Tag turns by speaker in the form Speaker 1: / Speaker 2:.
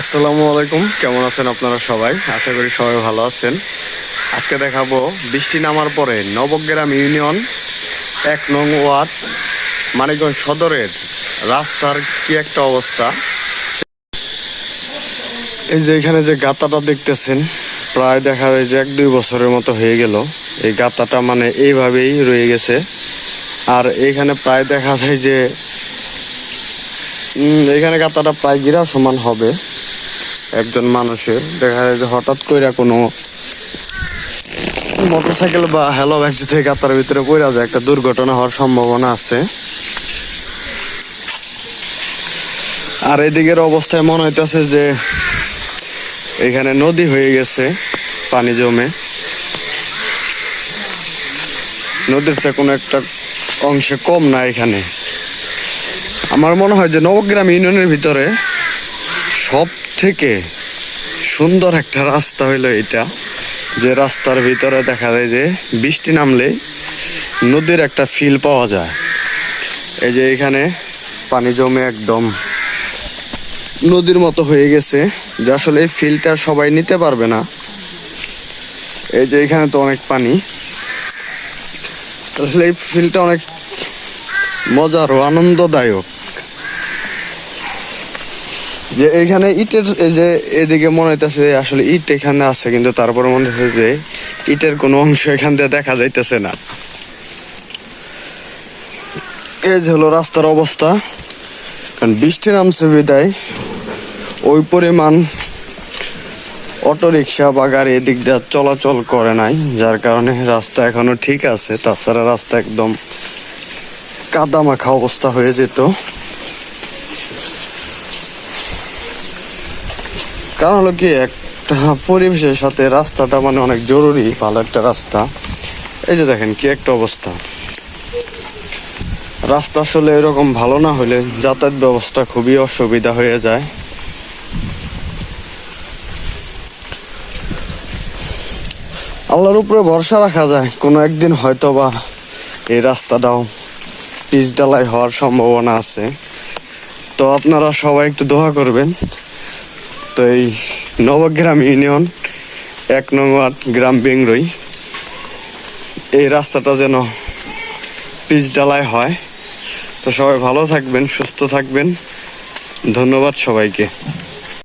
Speaker 1: আসসালামু আলাইকুম। কেমন আছেন আপনারা সবাই? আশা করি সবাই ভালো আছেন। আজকে দেখাবো, বৃষ্টি নামার পরে নবগ্রাম ইউনিয়ন এক নং ওয়ার্ড, মানিকগঞ্জ সদরের রাস্তার কি একটা অবস্থা? এই যে এখানে যে গাতাটা দেখতেছেন, প্রায় দেখা যায় যে এক দুই বছরের মতো হয়ে গেল। এই গাতাটা মানে এইভাবেই রয়ে গেছে। আর এখানে প্রায় দেখা যায় যে এখানে গাতাটা প্রায় গিরা সমান হবে। একজন মানুষের। দেখা যায় যে হঠাৎ করে কোনো মোটরসাইকেল বা হ্যালো ব্যাগ থেকে গাতার ভিতরে পড়ে যায়, একটা দুর্ঘটনা হওয়ার সম্ভাবনা আছে। আর এদিকের অবস্থায় মনে হইতেছে যে এখানে নদী হয়ে গেছে, পানি জমে। নদীর চেয়ে কোনো একটা অংশে কম না এখানে। আমার মনে হয় যে নবগ্রাম ইউনিয়নের ভিতরে সব থেকে সুন্দর একটা রাস্তা হইল এটা। যে রাস্তার ভিতরে দেখা যায় যে বৃষ্টি নামলে নদীর একটা ফিল পাওয়া যায়। এই যে এখানে পানি জমে একদম নদীর মতো হয়ে গেছে, যে আসলে এই ফিলটা সবাই নিতে পারবে না। এই যে এখানে তো অনেক পানি। আসলে এই ফিলটা অনেক মজার ও আনন্দদায়ক। যে এখানে ইটের, এই যে এদিকে মনে হইতেছে আসলে ইট এখানে আছে, কিন্তু তারপরে মনে হচ্ছে যে ইটের কোনো অংশ এখান দিয়ে দেখা যাইতেছে না। এই যে হলো রাস্তার অবস্থা। কারণ বৃষ্টি নামছে বিদায়। ওই পরিমাণ অটো রিক্সা বা গাড়ি এদিক দিয়ে চলাচল করে নাই, যার কারণে রাস্তা এখনও ঠিক আছে। তাছাড়া রাস্তা একদম কাদা মাখা অবস্থা হয়ে যেত। কারণ হলো কি একটা পরিবেশের সাথে রাস্তাটা মানে অনেক জরুরি, ভালো একটা রাস্তা? এই যে দেখেন কি একটা অবস্থা। রাস্তা আসলে এরকম ভালো না হলে যাতায়াত ব্যবস্থা খুবই অসুবিধা হয়ে যায়। আল্লাহর উপরে ভরসা রাখা যায়, কোনো একদিন হয়তো বা এই রাস্তাটাও পিচ ডালাই হওয়ার সম্ভাবনা আছে। তো আপনারা সবাই একটু দোয়া করবেন। তো এই নবগ্রাম ইউনিয়ন, এক নম্বর গ্রাম বেংরই। এই রাস্তাটা যেন পিচ ডালায় হয়। তো সবাই ভালো থাকবেন, সুস্থ থাকবেন। ধন্যবাদ সবাইকে।